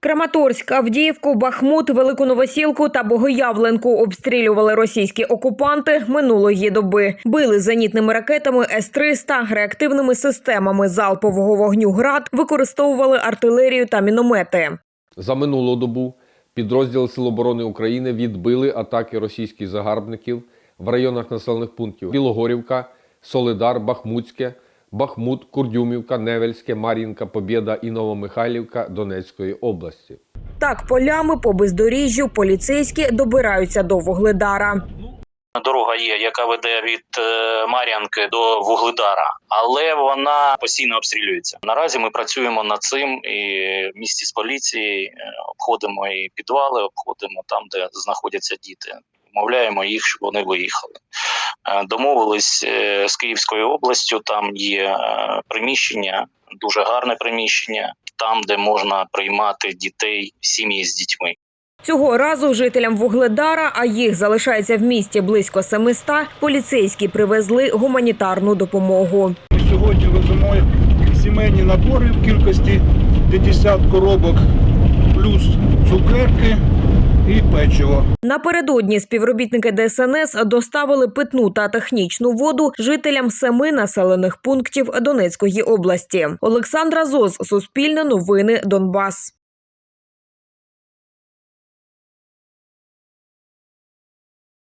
Краматорськ, Авдіївку, Бахмут, Велику Новосілку та Богоявленку обстрілювали російські окупанти минулої доби. Били зенітними ракетами С-300, реактивними системами залпового вогню «Град», використовували артилерію та міномети. За минулу добу підрозділи Сил оборони України відбили атаки російських загарбників в районах населених пунктів Білогорівка, Солидар, Бахмутське, Бахмут, Курдюмівка, Невельське, Мар'їнка, Побєда і Новомихайлівка Донецької області. Так, полями по бездоріжжю поліцейські добираються до Вогледара. Дорога є, яка веде від е, Мар'янки до Вугледара, але вона постійно обстрілюється. Наразі ми працюємо над цим і в місті з поліції е, обходимо і підвали, обходимо там, де знаходяться діти. Вмовляємо їх, щоб вони виїхали. Е, Домовились е, з Київською областю. Там є е, приміщення, дуже гарне приміщення, там, де можна приймати дітей, сім'ї з дітьми. Цього разу жителям Вугледара, а їх залишається в місті близько 700, поліцейські привезли гуманітарну допомогу. Ми сьогодні веземо сімейні набори в кількості 50 коробок, плюс цукерки і печиво. Напередодні співробітники ДСНС доставили питну та технічну воду жителям семи населених пунктів Донецької області. Олександра Зос, Суспільне новини, Донбас.